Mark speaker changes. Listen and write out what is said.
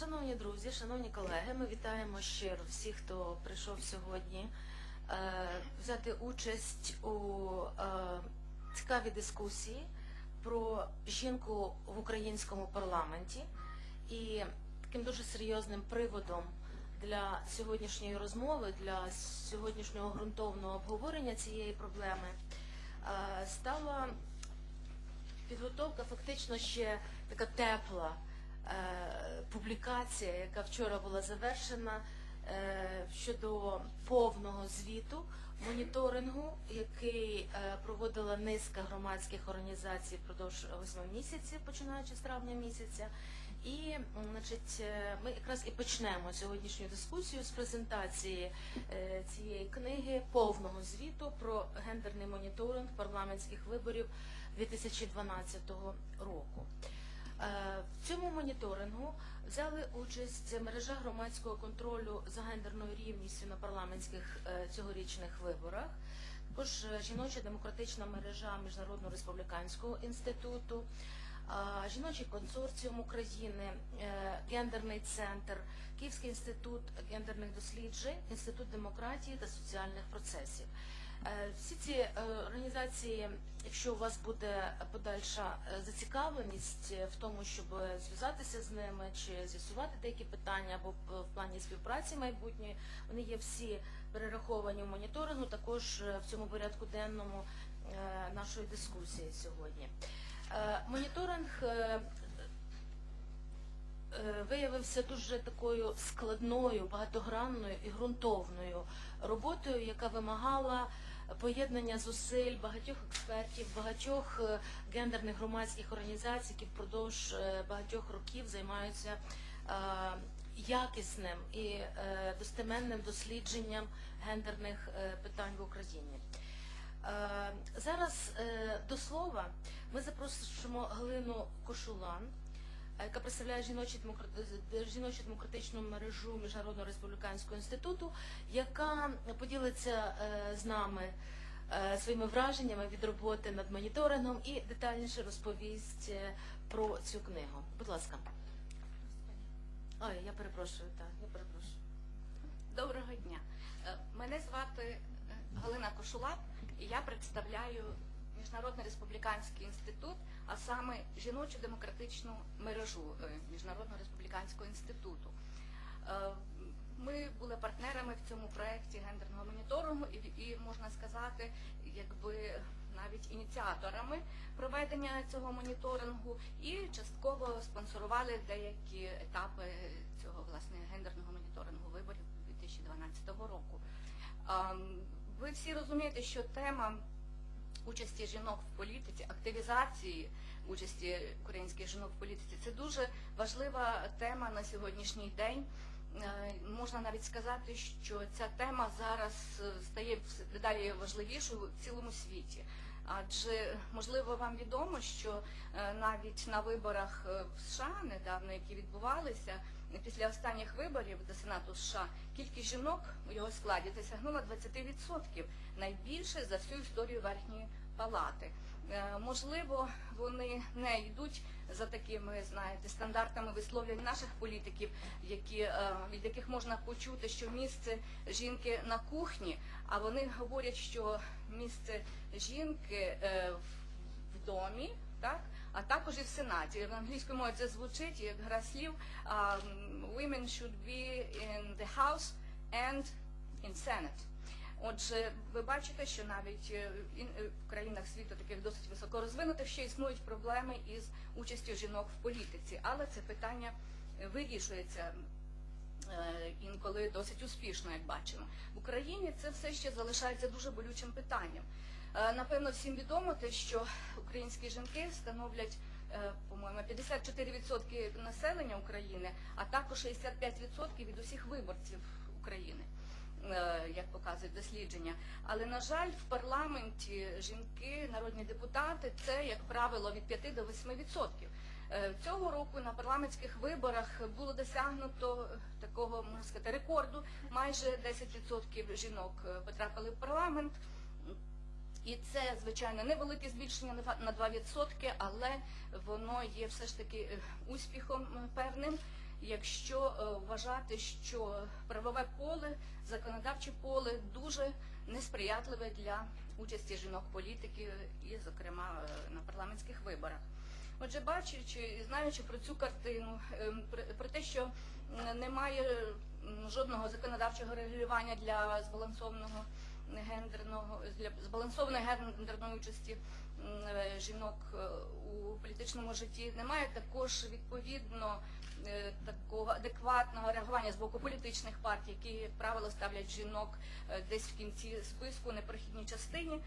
Speaker 1: Шановні друзі, шановні колеги, ми вітаємо щиро всіх, хто прийшов сьогодні е, взяти участь у е, цікавій дискусії про жінку в українському парламенті. І таким дуже серйозним приводом для сьогоднішньої розмови, для сьогоднішнього ґрунтовного обговорення цієї проблеми е, стала підготовка фактично ще така тепла публікація, яка вчора була завершена е, щодо повного звіту моніторингу, який е, проводила низка громадських організацій впродовж восьми місяців, починаючи з травня місяця. І значить, е, ми якраз і почнемо сьогоднішню дискусію з презентації е, цієї книги повного звіту про гендерний моніторинг парламентських виборів 2012 року. Е, В цьому моніторингу взяли участь мережа громадського контролю за гендерною рівністю на парламентських е, цьогорічних виборах, також е, жіноча демократична мережа Міжнародного республіканського інституту, жіночий консорціум України, гендерний центр, Київський інститут гендерних досліджень, інститут демократії та соціальних процесів. Всі ці організації, якщо у вас буде подальша е, зацікавленість е, в тому, щоб зв'язатися з ними чи з'ясувати деякі питання або в- плані співпраці майбутньої, вони є всі перераховані в моніторингу, також е, в цьому порядку денному нашої дискусії сьогодні. Моніторинг виявився дуже такою складною, багатогранною і ґрунтовною роботою, яка вимагала поєднання зусиль багатьох експертів, багатьох е, гендерних громадських організацій, які впродовж е, багатьох років займаються е, якісним і достеменним дослідженням гендерних питань в Україні. Зараз до слова ми запросимо Галину Кошулан, яка представляє жіночу демократ- жіночу демократичну мережу Міжнародного республіканського інституту, яка поділиться е, з нами е, своїми враженнями від роботи над моніторингом і детальніше розповість е, про цю книгу. Будь ласка. Ой, я перепрошую, так, я перепрошую.
Speaker 2: Доброго дня. Е, Мене звати е, Галина Кошулап, і я представляю Міжнародний республіканський інститут, а саме жіночу демократичну мережу е, Міжнародного республіканського інституту. Е, Ми були партнерами в цьому проєкті гендерного моніторингу і, і можна сказати, якби навіть ініціаторами проведення цього моніторингу і частково спонсорували деякі етапи цього власне гендерного моніторингу виборів 2012 року. Ви всі розумієте, що тема участі жінок в політиці, активізації участі українських жінок в політиці це дуже важлива тема на сьогоднішній день. Е, Можна навіть сказати, що ця тема зараз е, стає далі важливішою в цілому світі. Адже можливо вам відомо, що е, навіть на виборах е, в США недавно, які відбувалися після останніх виборів до Сенату США, кількість жінок у його складі досягнула 20%, найбільше за всю історію верхньої палати. Е, Можливо, вони не йдуть за такими, знаєте, стандартами висловлень наших політиків, які, е, від яких можна почути, що місце жінки на кухні, а вони говорять, що місце жінки е, в- домі, так, а також і в Сенаті. В англійській мові це звучить як гра слів м, «Women should be in the house and in Senate». Отже, ви бачите, що навіть е, е, в країнах світу, таких досить високорозвинутих, ще існують проблеми із участю жінок в політиці, але це питання е, вирішується інколи досить успішно, як бачимо. В Україні це все ще залишається дуже болючим питанням. Напевно, всім відомо те, що українські жінки становлять, по-моєму, 54% населення України, а також 65% від усіх виборців України показують дослідження. Але, на жаль, в парламенті жінки, народні депутати, це, як правило, від 5 до 8%. Е, Цього року на парламентських виборах було досягнуто такого, можна сказати, рекорду. Майже 10% жінок е, потрапили в парламент. І це, звичайно, невелике збільшення на 2%, але воно є все ж таки е, успіхом певним. Якщо е, вважати, що правове поле, законодавче поле дуже несприятливе для участі жінок-політиків і, зокрема, е, на парламентських виборах. Отже, бачачи і знаючи про цю картину, ем, про- те, що немає жодного законодавчого регулювання для збалансованого гендерного для збалансованої гендерної участі е, жінок е, у політичному житті, немає також відповідно е, такого адекватного реагування з боку політичних партій, які, як правило, ставлять жінок е, десь в кінці списку, непрохідній частині.